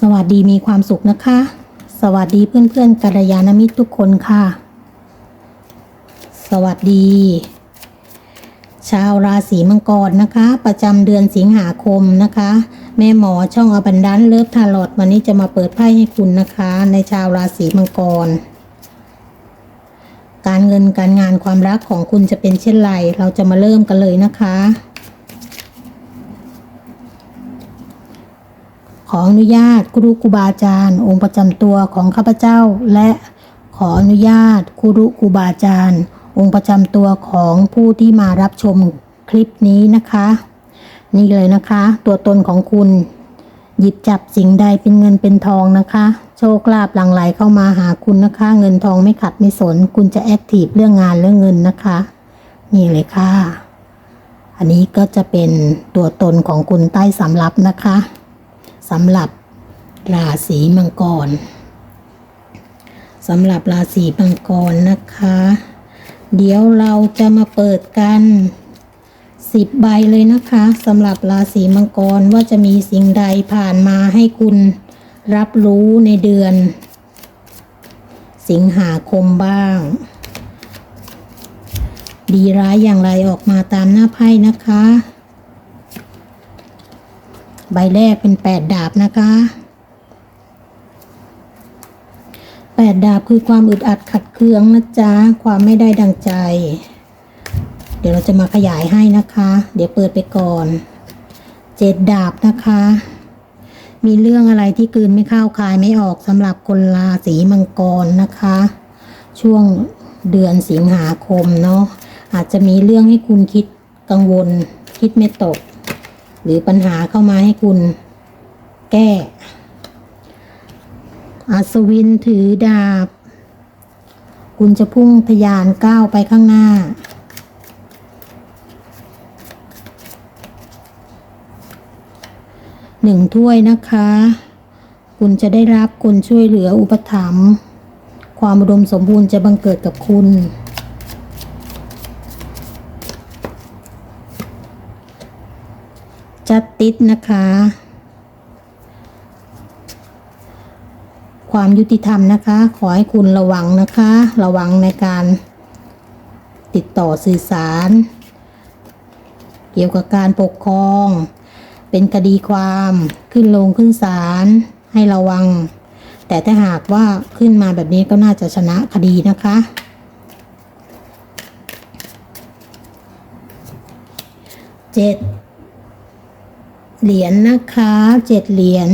สวัสดีมีความสุขนะคะ สวัสดีเพื่อนๆกัลยาณมิตรทุกคนค่ะ สวัสดี ชาวราศีมังกรนะคะ ประจำเดือนสิงหาคมนะคะ แม่หมอช่องอบันดันเลิฟทาร์ลอตวันนี้จะมาเปิดไพ่ให้คุณนะคะ ในชาวราศีมังกร การเงินการงานความรักของคุณจะเป็นเช่นไร เราจะมาเริ่มกันเลยนะคะ ออนุญาตครูครูบาอาจารย์ องค์ประจำตัวของข้าพเจ้า และขออนุญาตครูครูบาอาจารย์ องค์ประจำตัวของผู้ที่มารับชมคลิปนี้นะคะ นี่เลยนะคะ ตัวตนของคุณ หยิบจับสิ่งใดเป็นเงินเป็นทองนะคะ โชคลาภหลั่งไหลเข้ามาหาคุณนะคะ เงินทองไม่ขัดไม่สน คุณจะแอคทีฟเรื่องงานเรื่องเงินนะคะ นี่เลยค่ะอันนี้ก็จะเป็นตัวตนของคุณใต้สำรับนะคะ สำหรับราศีมังกรสำหรับราศีมังกรนะคะ เดี๋ยวเราจะมาเปิดกันสิบใบเลยนะคะสำหรับราศีมังกรว่าจะมีสิ่งใดผ่านมาให้คุณรับรู้ในเดือน สิงหาคมบ้าง ดีร้ายอย่างไรออกมาตามหน้าไพ่นะคะ ใบแรกเป็นแปดดาบนะคะแปดดาบคือความอึดอัดขัดเคืองนะจ๊ะ ความไม่ได้ดังใจ เดี๋ยวเราจะมาขยายให้นะคะ เดี๋ยวเปิดไปก่อนเจ็ดดาบนะคะ มีเรื่องอะไรที่กลืนไม่เข้าคายไม่ออกสำหรับคนราศีมังกรนะคะ ช่วงเดือนสิงหาคมเนาะอาจจะมีเรื่องให้คุณคิดกังวล คิดไม่ตก หรือปัญหาเข้ามาให้คุณแก้ อัศวินถือดาบ คุณจะพุ่งทะยานก้าวไปข้างหน้า หนึ่งถ้วยนะคะ คุณจะได้รับคนช่วยเหลืออุปถัมภ์ความอุดมสมบูรณ์จะบังเกิดกับคุณ จัดติดนะคะ ความยุติธรรมนะคะ ขอให้คุณระวังนะคะ ระวังในการติดต่อสื่อสาร เกี่ยวกับการปกครอง เป็นคดีความขึ้นลงขึ้นศาลให้ระวัง แต่ถ้าหากว่าขึ้นมาแบบนี้ก็น่าจะชนะคดีนะคะเจ็ด เหรียญนะคะเจ็ดเหรียญ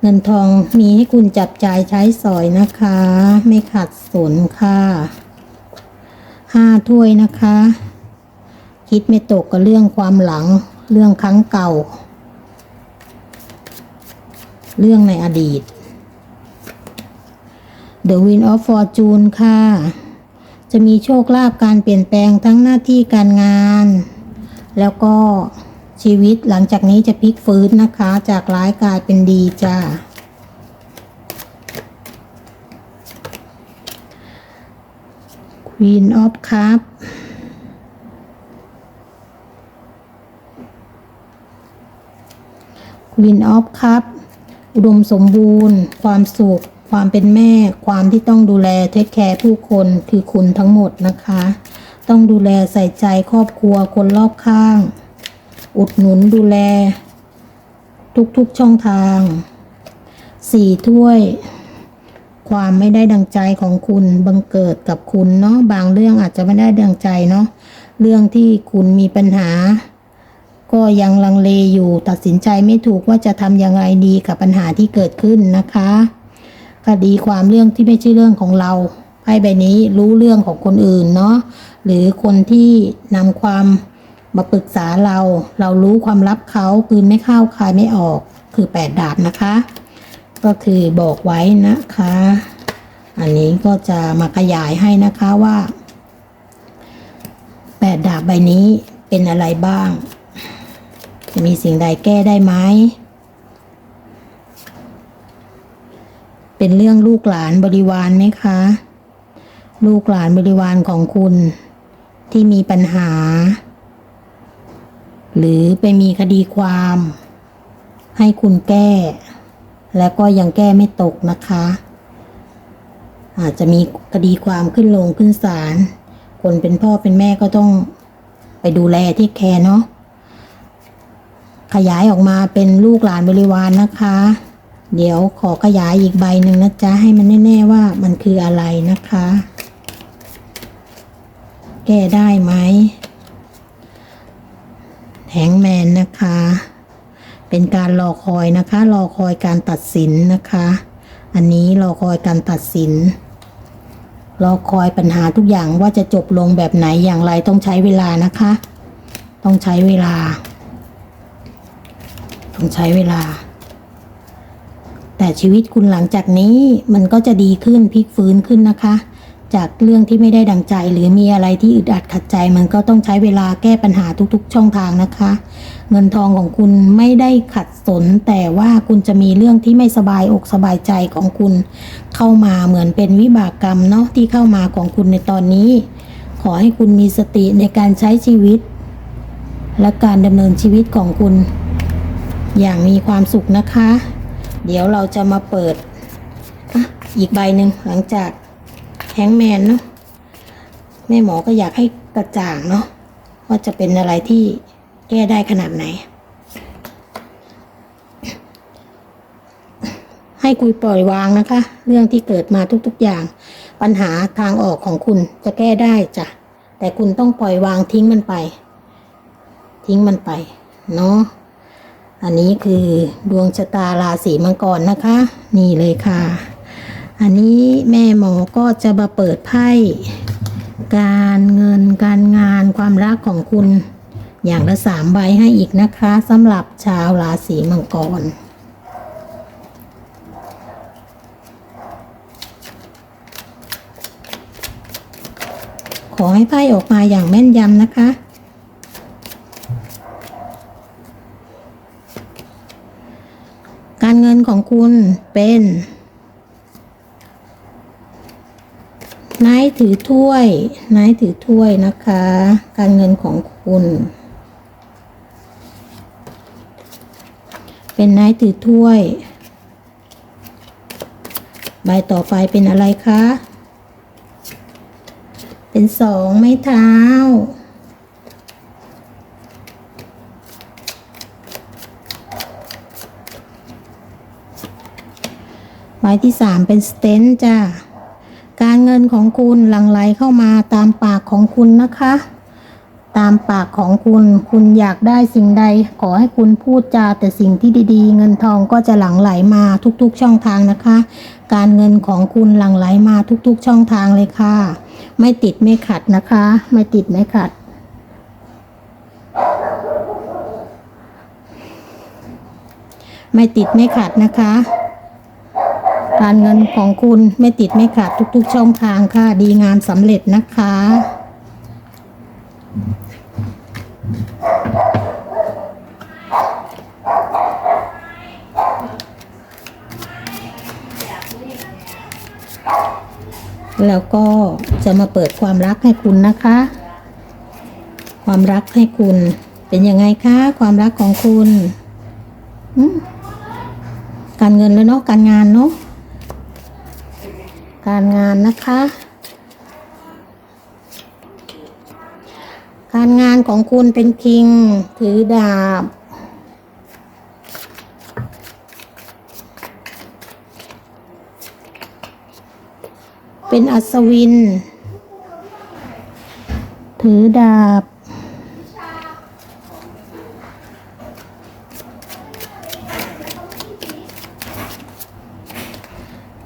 เงินทองมีให้คุณจับจ่ายใช้สอยนะคะ ไม่ขัดสนค่ะห้าถ้วยนะคะ คิดไม่ตกกับเรื่องความหลัง เรื่องครั้งเก่า เรื่องในอดีต The Wind of Fortune ค่ะ จะมีโชคลาภการเปลี่ยนแปลงทั้งหน้าที่การงาน แล้วก็ ชีวิตหลังจากนี้จะพลิกฟื้นนะคะ จากร้ายกลายเป็นดีจ้า Queen of Cup ควีนออฟคัพอุดมสมบูรณ์ ความสุข ความเป็นแม่ ความที่ต้องดูแลเทคแคร์ผู้คนคือคุณทั้งหมดนะคะ ต้องดูแลใส่ใจครอบครัวคนรอบข้าง อุดหนุนดูแล ทุกๆช่องทางสี่ถ้วย ความไม่ได้ดังใจของคุณบังเกิดกับคุณเนาะบางเรื่องอาจจะไม่ได้ดังใจเนาะเรื่องที่คุณมีปัญหา ก็ยังลังเลอยู่ตัดสินใจไม่ถูกว่าจะทำยังไงดีกับปัญหาที่เกิดขึ้นนะคะคดีความเรื่องที่ไม่ใช่เรื่องของเราไพ่ใบนี้รู้เรื่องของคนอื่นเนาะหรือคนที่นำความ มาปรึกษาเรา เรารู้ความลับเขาคืนไม่เข้าคายไม่ออก คือแปดดาบนะคะ ก็คือบอกไว้นะคะ อันนี้ก็จะมาขยายให้นะคะว่าแปดดาบใบนี้เป็นอะไรบ้าง จะมีสิ่งใดแก้ได้ไหมเป็นเรื่องลูกหลานบริวารไหมคะ ลูกหลานบริวารของคุณที่มีปัญหา หรือไปมีคดีความ ให้คุณแก้ แล้วก็ยังแก้ไม่ตกนะคะ อาจจะมีคดีความขึ้นลงขึ้นศาลคนเป็นพ่อเป็นแม่ก็ต้องไปดูแลที่แคร์เนาะขยายออกมาเป็นลูกหลานบริวารนนะคะ เดี๋ยวขอขยายอีกใบหนึ่งนะจ๊ะ ให้มันแน่ ๆ ว่ามันคืออะไรนะคะ แก้ได้ไหม แทงแมนนะคะ เป็นการรอคอยนะคะ รอคอยการตัดสินนะคะ อันนี้รอคอยการตัดสิน รอคอยปัญหาทุกอย่างว่าจะจบลงแบบไหนอย่างไรต้องใช้เวลานะคะ ต้องใช้เวลา ต้องใช้เวลา แต่ชีวิตคุณหลังจากนี้มันก็จะดีขึ้นพลิกฟื้นขึ้นนะคะ จากเรื่องที่ไม่ได้ดังใจ หรือมีอะไรที่อึดอัดขัดใจ มันก็ต้องใช้เวลาแก้ปัญหาทุกๆ ช่องทางนะคะ เงินทองของคุณไม่ได้ขัดสน แต่ว่าคุณจะมีเรื่องที่ไม่สบายอกสบายใจของคุณ เข้ามาเหมือนเป็นวิบากกรรมเนาะที่เข้ามาของคุณในตอนนี้ ขอให้คุณมีสติในการใช้ชีวิต และการดำเนินชีวิตของคุณ อย่างมีความสุขนะคะ เดี๋ยวเราจะมาเปิดออีกใบหนึ่งหลังจาก แฮงแมนเนาะแม่หมอก็อยากให้กระจ่างเนาะว่าจะเป็นอะไรที่แก้ได้ขนาดไหน ให้คุยปล่อยวางนะคะ เรื่องที่เกิดมาทุกๆอย่าง ปัญหาทางออกของคุณจะแก้ได้จ้ะแต่คุณต้องปล่อยวางทิ้งมันไป ทิ้งมันไปเนาะอันนี้คือดวงชะตาราศีมังกรนะคะ นี่เลยค่ะ อันนี้แม่หมอก็จะมาเปิดไพ่การเงินการงานความรักของคุณอย่างละสามใบให้อีกนะคะสำหรับชาวราศีมังกรขอให้ไพ่ออกมาอย่างแม่นยำนะคะ การเงินของคุณเป็น นายถือถ้วยนายถือถ้วยนะคะ การเงินของคุณ เป็นนายถือถ้วย ใบต่อไปเป็นอะไรคะ เป็นสองไม้เท้า ใบที่สามเป็นสเตนจ้า งินของคุณหลั่งไหลเข้ามาตามปากของคุณนะคะ ตามปากของคุณ คุณอยากได้สิ่งใด ขอให้คุณพูดจาแต่สิ่งที่ดีๆ เงินทองก็จะหลั่งไหลมาทุกๆช่องทางนะคะ การเงินของคุณหลั่งไหลมาทุกๆ ช่องทางเลยค่ะ ไม่ติดไม่ขัดนะคะ ไม่ติดไม่ขัดไม่ติดไม่ขัดนะคะ การเงินของคุณไม่ติดไม่ขาดทุก ๆ ช่องทางค่ะ ดีงามสำเร็จนะคะ แล้วก็จะมาเปิดความรักให้คุณนะคะ ความรักให้คุณเป็นยังไงคะ ความรักของคุณ การเงินแล้วเนาะการงานเนาะ การงานนะคะ การงานของคุณเป็นคิง ถือดาบ เป็นอัศวิน ถือดาบ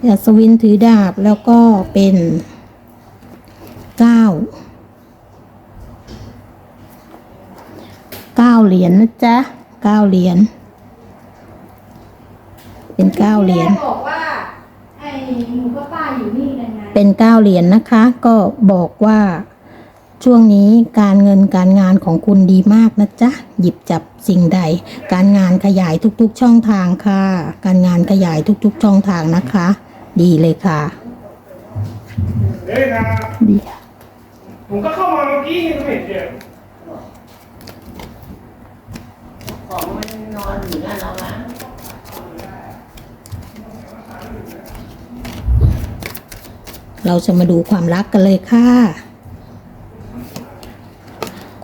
อัศวินถือดาบแล้วก็เป็นเก้าเก้าเหรียญนะจ๊ะเก้าเหรียญเป็นเก้าเหรียญแม่บอกว่าไอ้หมูป้าป้าอยู่นี่ยังไงเป็นเก้าเหรียญนะคะ ก็บอกว่าช่วงนี้การเงินการงานของคุณดีมากนะจ๊ะ หยิบจับสิ่งใด การงานขยายทุกๆช่องทางค่ะ การงานขยายทุกๆช่องทางนะคะ ดีเลยค่ะเฮ้ยนะดีค่ะผมก็เข้ามาเมื่อกี้นี่ก็ไเห็นเจ็บของมันนอนอยู่หน้าเราละเราจะมาดูความรักกันเลยค่ะ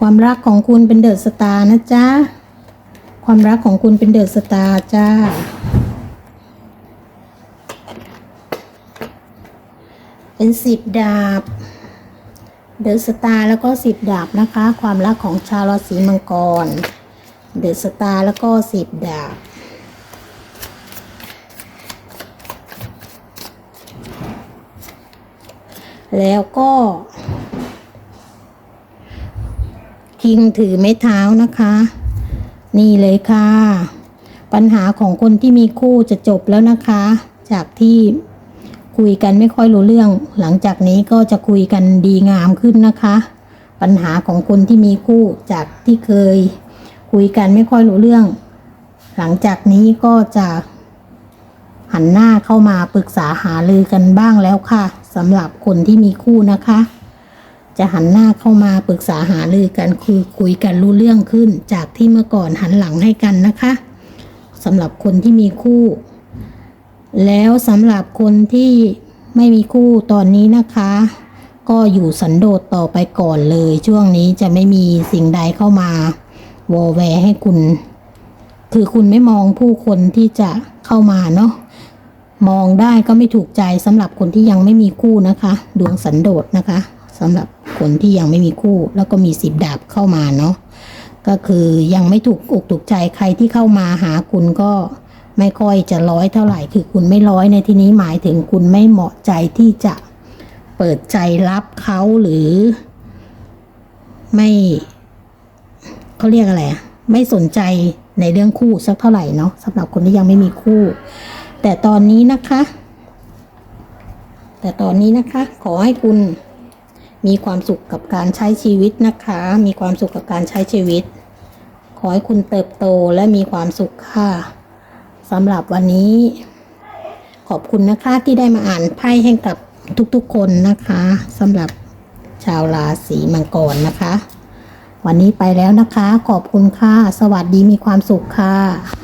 ความรักของคุณเป็นเดอะสตาร์นะจ๊ะ ความรักของคุณเป็นเดอะสตาร์จ้า เป็นสิบดาบ เดอะสตาร์แล้วก็สิบดาบนะคะ ความรักของชาวราศีมังกร เดอะสตาร์แล้วก็สิบดาบแล้วก็คิงถือไม้เท้านะคะ นี่เลยค่ะ ปัญหาของคนที่มีคู่จะจบแล้วนะคะ จากที่ คุยกันไม่ค่อยรู้เรื่อง หลังจากนี้ก็จะคุยกันดีงามขึ้นนะคะ ปัญหาของคนที่มีคู่จากที่เคย คุยกันไม่ค่อยรู้เรื่อง หลังจากนี้ก็จะหันหน้าเข้ามาปรึกษาหารือกันบ้างแล้วค่ะสำหรับคนที่มีคู่นะคะ จะหันหน้าเข้ามาปรึกษาหารือกันคือคุยกันรู้เรื่องขึ้น จากที่เมื่อก่อนหันหลังให้กันนะคะสำหรับคนที่มีคู่ แล้วสำหรับคนที่ไม่มีคู่ตอนนี้นะคะ ก็อยู่สันโดษต่อไปก่อนเลย ช่วงนี้จะไม่มีสิ่งใดเข้ามาวอแวร์ให้คุณ คือคุณไม่มองผู้คนที่จะเข้ามาเนาะมองได้ก็ไม่ถูกใจสำหรับคนที่ยังไม่มีคู่นะคะ ดวงสันโดษนะคะสำหรับคนที่ยังไม่มีคู่แล้วก็มีสิบดาบเข้ามาเนาะก็คือยังไม่ถูกอกถูกใจใครที่เข้ามาหาคุณก็ ไม่ค่อยจะร้อยเท่าไหร่คือคุณไม่ร้อยในที่นี้หมายถึงคุณไม่เหมาะใจที่จะเปิดใจรับเขาหรือ ไม่เขาเรียกอะไรไม่สนใจในเรื่องคู่สักเท่าไหร่เนาะสำหรับคนที่ยังไม่มีคู่ แต่ตอนนี้นะคะ แต่ตอนนี้นะคะ ขอให้คุณมีความสุขกับการใช้ชีวิตนะคะ มีความสุขกับการใช้ชีวิต ขอให้คุณเติบโตและมีความสุขค่ะ สำหรับวันนี้ ขอบคุณนะคะที่ได้มาอ่านไพ่ให้กับทุกๆคนนะคะสำหรับชาวราศีมังกรนะคะ วันนี้ไปแล้วนะคะ ขอบคุณค่ะ สวัสดีมีความสุขค่ะ